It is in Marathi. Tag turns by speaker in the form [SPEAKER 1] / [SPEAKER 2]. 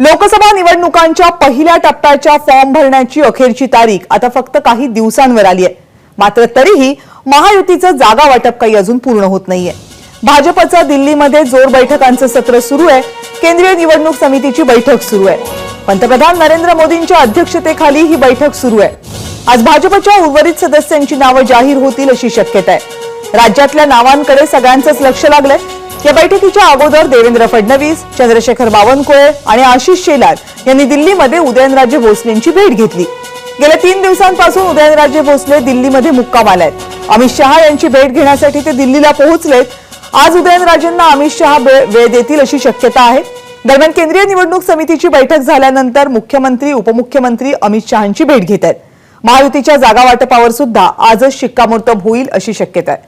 [SPEAKER 1] लोकसभा निवडणुकांच्या पहिल्या टप्प्याच्या फॉर्म भरण्याची अखेरची तारीख आता फक्त काही दिवसांवर आली आहे. मात्र तरीही महायुतीचं जागा वाटप काही अजून पूर्ण होत नाहीये. भाजपचं दिल्लीमध्ये जोर बैठकांचं सत्र सुरू आहे. केंद्रीय निवडणूक समितीची बैठक सुरू आहे. पंतप्रधान नरेंद्र मोदींच्या अध्यक्षतेखाली ही बैठक सुरू आहे. आज भाजपच्या उर्वरित सदस्यांची नावं जाहीर होतील अशी शक्यता आहे. राज्यातल्या नावांकडे सगळ्यांचंच लक्ष लागलंय. या बैठकीच्या अगोदर देवेंद्र फडणवीस चंद्रशेखर बावनकुळे आणि आशिष शेलार यांनी दिल्लीमध्ये उदयनराजे भोसलेंची भेट घेतली. गेल्या तीन दिवसांपासून उदयनराजे भोसले दिल्लीमध्ये मुक्काम आलायत. अमित शहा यांची भेट घेण्यासाठी ते दिल्लीला पोहोचलेत. आज उदयनराजेंना अमित शहा वेळ देतील अशी शक्यता आहे. दरम्यान केंद्रीय निवडणूक समितीची बैठक झाल्यानंतर मुख्यमंत्री उपमुख्यमंत्री अमित शहांची भेट घेत आहेत महायुतीच्या जागा वाटपावर सुद्धा आजच शिक्कामोर्तब होईल अशी शक्यता आहे.